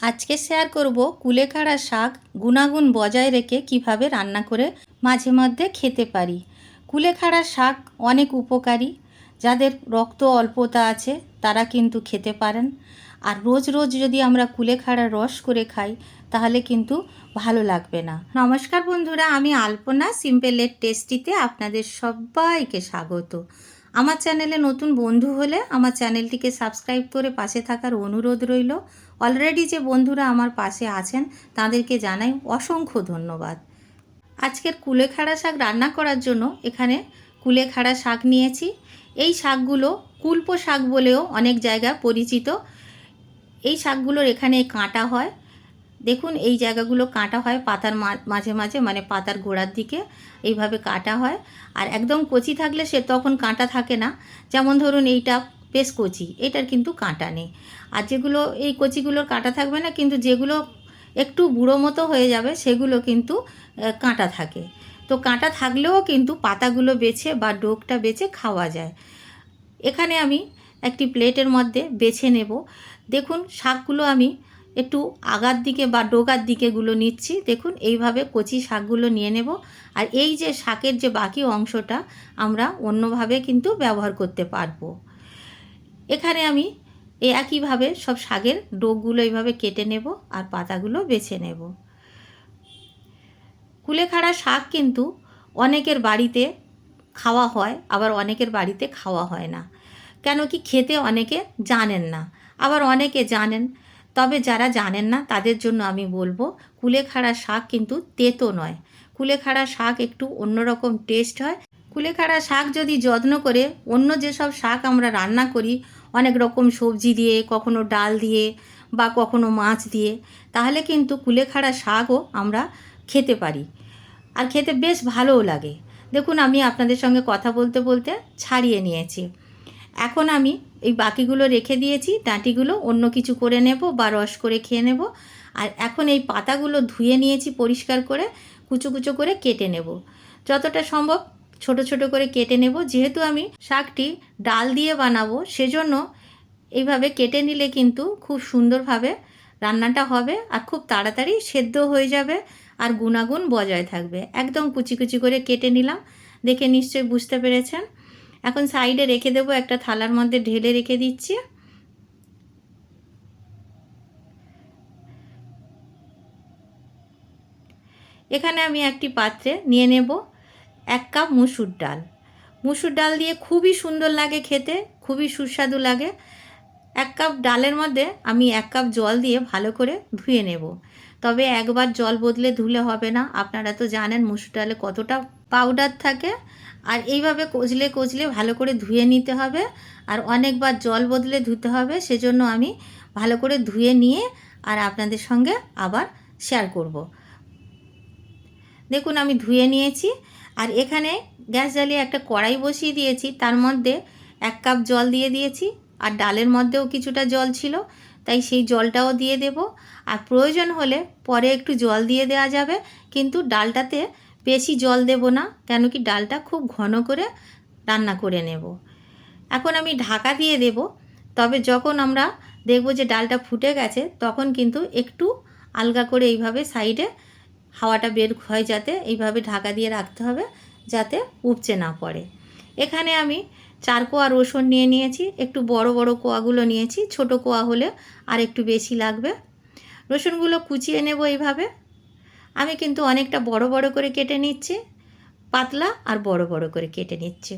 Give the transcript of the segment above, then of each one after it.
আজকে শেয়ার করব কুলেখাড়া শাক গুণাগুণ বজায় রেখে কীভাবে রান্না করে মাঝে মধ্যে খেতে পারি। কুলেখাড়া শাক অনেক উপকারী, যাদের রক্ত অল্পতা আছে তারা কিন্তু খেতে পারেন। আর রোজ রোজ যদি আমরা কুলেখাড়া রস করে খাই, তাহলে কিন্তু ভালো লাগবে না। নমস্কার বন্ধুরা, আমি আলপনা সিম্পলের টেস্টিতে আপনাদের সবাইকে স্বাগত। আমার চ্যানেলে নতুন বন্ধু হলে আমার চ্যানেলটিকে সাবস্ক্রাইব করে পাশে থাকার অনুরোধ রইল। অলরেডি যে বন্ধুরা আমার পাশে আছেন, তাদেরকে জানাই অসংখ্য ধন্যবাদ। আজকের কুলেখাড়া শাক রান্না করার জন্য এখানে কুলেখাড়া শাক নিয়েছি। এই শাকগুলো কুলপো শাক বলেও অনেক জায়গায় পরিচিত। এই শাকগুলোর এখানে কাঁটা হয়। দেখুন, এই জায়গাগুলো কাঁটা হয় পাতার মাঝে মাঝে মানে পাতার গোড়ার দিকে এইভাবে কাটা হয়। আর একদম কচি থাকলে সে তখন কাঁটা থাকে না। যেমন ধরুন, এইটা বেশ কচি, এটার কিন্তু কাঁটা নেই। আর যেগুলো এই কচিগুলোর কাঁটা থাকবে না, কিন্তু যেগুলো একটু বুড়ো মতো হয়ে যাবে, সেগুলো কিন্তু কাঁটা থাকে। তো কাঁটা থাকলেও কিন্তু পাতাগুলো বেছে বা ডোকটা বেছে খাওয়া যায়। এখানে আমি একটি প্লেটের মধ্যে বেছে নেব। দেখুন, শাকগুলো আমি একটু আগার দিকে বা ডোগার দিকেগুলো নিচ্ছি। দেখুন, এইভাবে কচি শাকগুলো নিয়ে নেব। আর এই যে শাকের যে বাকি অংশটা, আমরা অন্যভাবে কিন্তু ব্যবহার করতে পারব। এখানে আমি এই একইভাবে সব শাকের ডোকগুলো এইভাবে কেটে নেব আর পাতাগুলো বেছে নেব। কুলেখাড়া শাক কিন্তু অনেকের বাড়িতে খাওয়া হয়, আবার অনেকের বাড়িতে খাওয়া হয় না। কেন কি খেতে অনেকে জানেন না, আবার অনেকে জানেন। তবে যারা জানেন না, তাদের জন্য আমি বলব কুলেখাড়া শাক কিন্তু তেতো নয়। কুলেখাড়া শাক একটু অন্যরকম টেস্ট হয়। কুলেখাড়া শাক যদি যত্ন করে অন্য যেসব শাক আমরা রান্না করি অনেক রকম সবজি দিয়ে, কখনো ডাল দিয়ে বা কখনো মাছ দিয়ে, তাহলে কিন্তু কুলেখাড়া শাকও আমরা খেতে পারি। আর খেতে বেশ ভালোও লাগে। দেখুন, আমি আপনাদের সঙ্গে কথা বলতে বলতে ছাড়িয়ে নিয়েছি। এখন আমি এই বাকিগুলো রেখে দিয়েছি, ডাঁটিগুলো অন্য কিছু করে নেব বা রস করে খেয়ে নেব। আর এখন এই পাতাগুলো ধুয়ে নিয়েছি পরিষ্কার করে, কুচো কুচো করে কেটে নেব। যতটা সম্ভব ছোট ছোট করে কেটে নেব। যেহেতু আমি শাকটি ডাল দিয়ে বানাবো, সেজন্য এইভাবে কেটে নিলে কিন্তু খুব সুন্দরভাবে রান্নাটা হবে আর খুব তাড়াতাড়ি সেদ্ধ হয়ে যাবে আর গুণাগুণ বজায় থাকবে। একদম কুচি কুচি করে কেটে নিলাম। দেখে নিশ্চয়ই বুঝতে পেরেছেন। এখন সাইডে রেখে দেবো, একটা থালার মধ্যে ঢেলে রেখে দিচ্ছি। এখানে আমি একটি পাত্রে নিয়ে নেব। এক কাপ মুসুর ডাল। মুসুর ডাল দিয়ে খুবই সুন্দর লাগে খেতে, খুবই সুস্বাদু লাগে। এক কাপ ডালের মধ্যে আমি এক কাপ জল দিয়ে ভালো করে ধুয়ে নেব। তবে একবার জল বদলে ধুলে হবে না। আপনারা তো জানেন মুসুর ডালে কতটা পাউডার থাকে। আর এইভাবে কচলে কচলে ভালো করে ধুয়ে নিতে হবে। আর অনেকবার জল বদলে ধুতে হবে, সেজন্য আমি ভালো করে ধুয়ে নিয়ে আর আপনাদের সঙ্গে আবার শেয়ার করব। দেখুন আমি ধুয়ে নিয়েছি। আর এখানে গ্যাস জ্বালিয়ে একটা কড়াই বসিয়ে দিয়েছি, তার মধ্যে এক কাপ জল দিয়ে দিয়েছি, আর ডালের মধ্যেও কিছুটা জল ছিল, তাই সেই জলটাও দিয়ে দেব। আর প্রয়োজন হলে পরে একটু জল দিয়ে দেওয়া যাবে, কিন্তু ডালটাতে বেশি জল দেব না, কেন কি ডালটা খুব ঘন করে রান্না করে নেব। এখন আমি ঢাকা দিয়ে দেব, তবে যখন আমরা দেখব যে ডালটা ফুটে গেছে, তখন কিন্তু একটু আলগা করে এইভাবে সাইডে হাওয়াটা বের হয় যাতে এইভাবে ঢাকা দিয়ে রাখতে হবে যাতে উপচে না পড়ে। এখানে আমি চার কোয়া রসুন নিয়ে নিয়েছি, একটু বড় বড় কোয়াগুলো নিয়েছি, ছোট কোয়া হলে আর একটু বেশি লাগবে। রসুনগুলো কুচিয়ে নেব এইভাবে। আমি কিন্তু অনেকটা বড় বড় করে কেটে নিচ্ছি, পাতলা আর বড় বড় করে কেটে নিচ্ছি।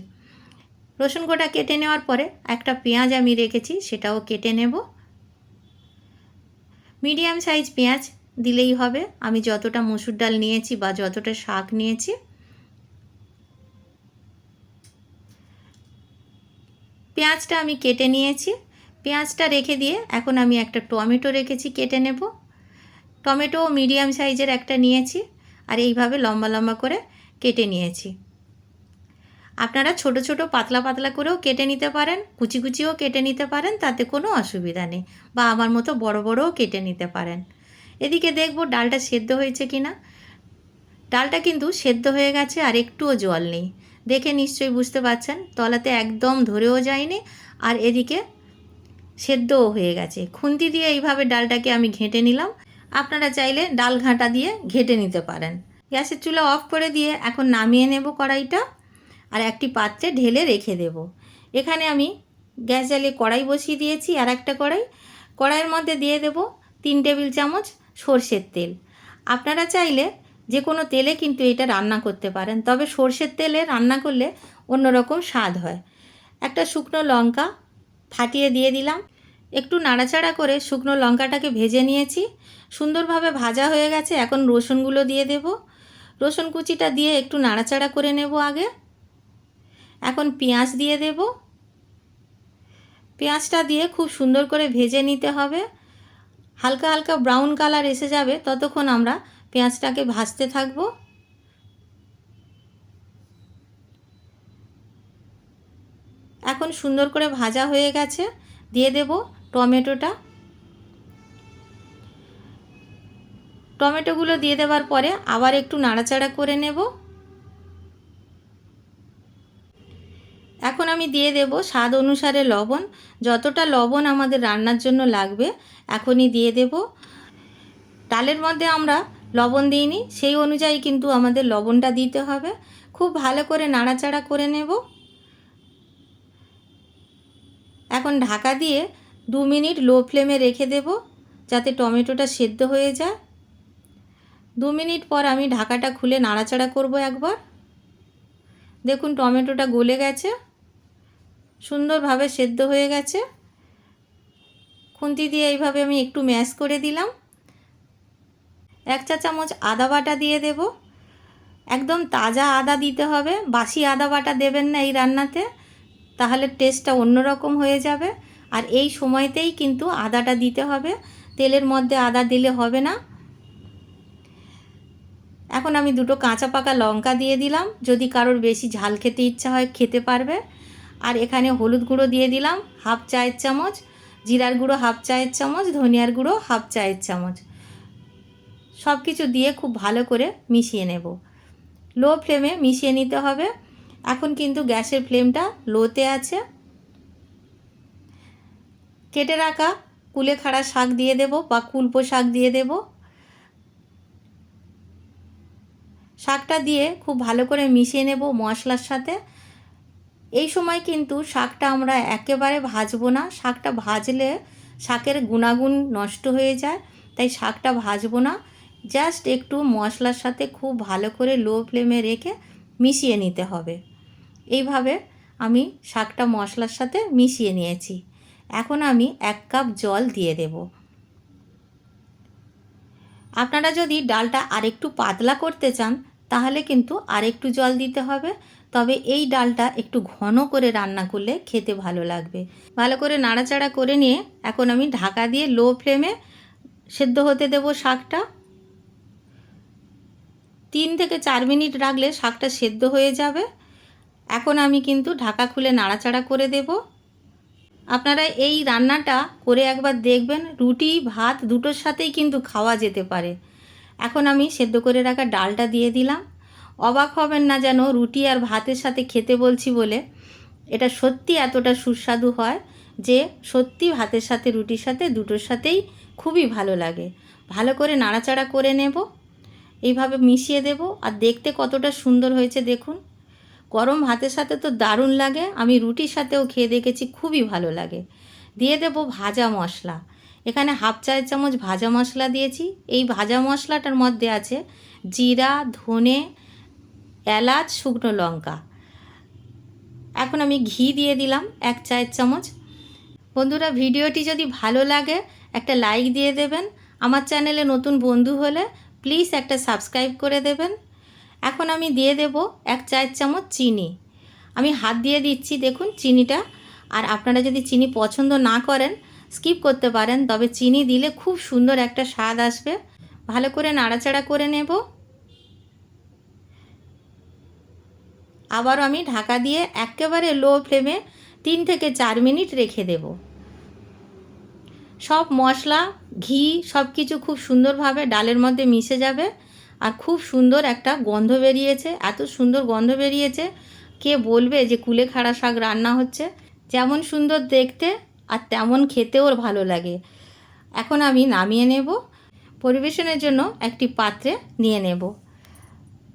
রসুন গোটা কেটে নেওয়ার পরে একটা পেঁয়াজ আমি রেখেছি, সেটাও কেটে নেব। মিডিয়াম সাইজ পেঁয়াজ দিলেই হবে। আমি যতটা মসুর ডাল নিয়েছি বা যতটা শাক নিয়েছি, পেঁয়াজটা আমি কেটে নিয়েছি। পেঁয়াজটা রেখে দিয়ে এখন আমি একটা টমেটো রেখেছি কেটে নেব। টমেটো মিডিয়াম সাইজের একটা নিয়েছি আর এইভাবে লম্বা লম্বা করে কেটে নিয়েছি। আপনারা ছোট ছোট পাতলা পাতলা করেও কেটে নিতে পারেন, কুচি কুচিও কেটে নিতে পারেন, তাতে কোনো অসুবিধা নেই। বা আমার মতো বড় বড়ও কেটে নিতে পারেন। এদিকে দেখব ডালটা সেদ্ধ হয়েছে কি না ডালটা কিন্তু সেদ্ধ হয়ে গেছে আর একটুও জল নেই। দেখে নিশ্চয়ই বুঝতে পারছেন, তলাতে একদম ধরেও যায়নি আর এদিকে সেদ্ধও হয়ে গেছে। খুন্তি দিয়ে এইভাবে ডালটাকে আমি ঘেঁটে নিলাম। আপনারা চাইলে ডাল ঘাঁটা দিয়ে ঘেঁটে নিতে পারেন। গ্যাসের চুলা অফ করে দিয়ে এখন নামিয়ে নেব কড়াইটা আর একটি পাত্রে ঢেলে রেখে দেব। এখানে আমি গ্যাস জ্বালিয়ে কড়াই বসিয়ে দিয়েছি আর একটা কড়াই। কড়াইয়ের মধ্যে দিয়ে দেব তিন টেবিল চামচ সর্ষের তেল। আপনারা চাইলে যে কোনো তেলে কিন্তু এটা রান্না করতে পারেন, তবে সর্ষের তেলে রান্না করলে অন্যরকম স্বাদ হয়। একটা শুকনো লঙ্কা ফাটিয়ে দিয়ে দিলাম। একটু নাড়াচাড়া করে শুকনো লঙ্কাটাকে ভেজে নিয়েছি। সুন্দরভাবে ভাজা হয়ে গেছে, এখন রসুনগুলো দিয়ে দেব। রসুন কুচিটা দিয়ে একটু নাড়াচাড়া করে নেব আগে। এখন পেঁয়াজ দিয়ে দেব। পেঁয়াজটা দিয়ে খুব সুন্দর করে ভেজে নিতে হবে। হালকা হালকা ব্রাউন কালার এসে যাবে, ততক্ষণ আমরা পেঁয়াজটাকে ভাজতে থাকব। এখন সুন্দর করে ভাজা হয়ে গেছে, দিয়ে দেব টমেটোটা। টমেটোগুলো দিয়ে দেওয়ার পরে আবার একটু নাড়াচাড়া করে নেব এখন আমি দিয়ে দেব স্বাদ অনুসারে লবণ। যতটা লবণ আমাদের রান্নার জন্য লাগবে, এখনই দিয়ে দেব। ডালের মধ্যে আমরা লবণ দিইনি সেই অনুযায়ী কিন্তু আমাদের লবণটা দিতে হবে। খুব ভালো করে নাড়াচাড়া করে নেব। এখন ঢাকা দিয়ে দু মিনিট লো ফ্লেমে রেখে দেব, যাতে টমেটোটা সেদ্ধ হয়ে যায়। দু মিনিট পর আমি ঢাকাটা খুলে নাড়াচাড়া করব একবার। দেখুন টমেটোটা গলে গেছে। সুন্দরভাবে সেদ্ধ হয়ে গেছে। খুন্তি দিয়ে এইভাবে আমি একটু ম্যাশ করে দিলাম। এক চা চামচ আদা বাটা দিয়ে দেব। একদম তাজা আদা দিতে হবে। বাসি আদা বাটা দেবেন না এই রান্নাতে। তাহলে টেস্টটা অন্যরকম হয়ে যাবে। আর এই সময়তেই কিন্তু আদাটা দিতে হবে। তেলের মধ্যে আদা দিলে হবে না। এখন আমি দুটো কাঁচা পাকা লঙ্কা দিয়ে দিলাম। যদি কারোর বেশি ঝাল খেতে ইচ্ছা হয়, খেতে পারবে। আর এখানে হলুদ গুঁড়ো দিয়ে দিলাম, হাফ চায়ের চামচ, জিরার গুঁড়ো হাফ চায়ের চামচ, ধনিয়ার গুঁড়ো হাফ চায়ের চামচ। সব কিছু দিয়ে খুব ভালো করে মিশিয়ে নেব। লো ফ্লেমে মিশিয়ে নিতে হবে। এখন কিন্তু গ্যাসের ফ্লেমটা লোতে আছে। কেটে রাখা কুলে কুলেখাড়া শাক দিয়ে দেব বা কুলপো শাক দিয়ে দেব। শাকটা দিয়ে খুব ভালো করে মিশিয়ে নেব মশলার সাথে। এই সময় কিন্তু শাকটা আমরা একেবারে ভাজবো না। শাকটা ভাজলে শাকের গুণাগুণ নষ্ট হয়ে যায়, তাই শাকটা ভাজবো না। জাস্ট একটু মশলার সাথে খুব ভালো করে লো ফ্লেমে রেখে মিশিয়ে নিতে হবে। এইভাবে আমি শাকটা মশলার সাথে মিশিয়ে নিয়েছি। এখন আমি এক কাপ জল দিয়ে দেব। আপনারা যদি ডালটা আরেকটু পাতলা করতে চান, তাহলে কিন্তু আরেকটু জল দিতে হবে। তবে এই ডালটা একটু ঘন করে রান্না করলে খেতে ভালো লাগবে। ভালো করে নাড়াচাড়া করে নিয়ে এখন আমি ঢাকা দিয়ে লো ফ্লেমে সেদ্ধ হতে দেব শাকটা। তিন থেকে চার মিনিট রাখলে শাকটা সেদ্ধ হয়ে যাবে। এখন আমি কিন্তু ঢাকা খুলে নাড়াচাড়া করে দেব। আপনারা এই রান্নাটা করে একবার দেখবেন, রুটি, ভাত দুটোর সাথেই কিন্তু খাওয়া যেতে পারে। এখন আমি সেদ্ধ করে রাখা ডালটা দিয়ে দিলাম। অবাক হবেন না যেন রুটি আর ভাতের সাথে খেতে বলছি বলে। এটা সত্যি এতটা সুস্বাদু হয় যে সত্যি ভাতের সাথে, রুটির সাথে, দুটোর সাথেই খুবই ভালো লাগে। ভালো করে নাড়াচাড়া করে নেব, এইভাবে মিশিয়ে দেব আর দেখতে কতটা সুন্দর হয়েছে দেখুন। গরম ভাতের সাথে তো দারুণ লাগে, আমি রুটির সাথেও খেয়ে দেখেছি খুবই ভালো লাগে। দিয়ে দেব ভাজা মশলা। এখানে হাফ চায়ের চামচ ভাজা মশলা দিয়েছি। এই ভাজা মশলাটার মধ্যে আছে জিরা, ধনে এলাচ, শুকনো লঙ্কা। এখন আমি ঘি দিয়ে দিলাম, এক চায়ের চামচ। বন্ধুরা, ভিডিওটি যদি ভালো লাগে, একটা লাইক দিয়ে দেবেন। আমার চ্যানেলে নতুন বন্ধু হলে প্লিজ একটা সাবস্ক্রাইব করে দেবেন। এখন আমি দিয়ে দেব এক চায়ের চামচ চিনি। আমি হাত দিয়ে দিচ্ছি, দেখুন চিনিটা। আর আপনারা যদি চিনি পছন্দ না করেন, স্কিপ করতে পারেন। তবে চিনি দিলে খুব সুন্দর একটা স্বাদ আসবে। ভালো করে নাড়াচাড়া করে নেব। আবারও আমি ঢাকা দিয়ে একেবারে লো ফ্লেমে তিন থেকে চার মিনিট রেখে দেব। সব মশলা, ঘি সব কিছু খুব সুন্দরভাবে ডালের মধ্যে মিশে যাবে আর খুব সুন্দর একটা গন্ধ বেরিয়েছে। এত সুন্দর গন্ধ বেরিয়েছে, কে বলবে যে কুলেখাড়া শাক রান্না হচ্ছে? যেমন সুন্দর দেখতে আর তেমন খেতেও ভালো লাগে। এখন আমি নামিয়ে নেব। পরিবেশনের জন্য একটি পাত্রে নিয়ে নেব।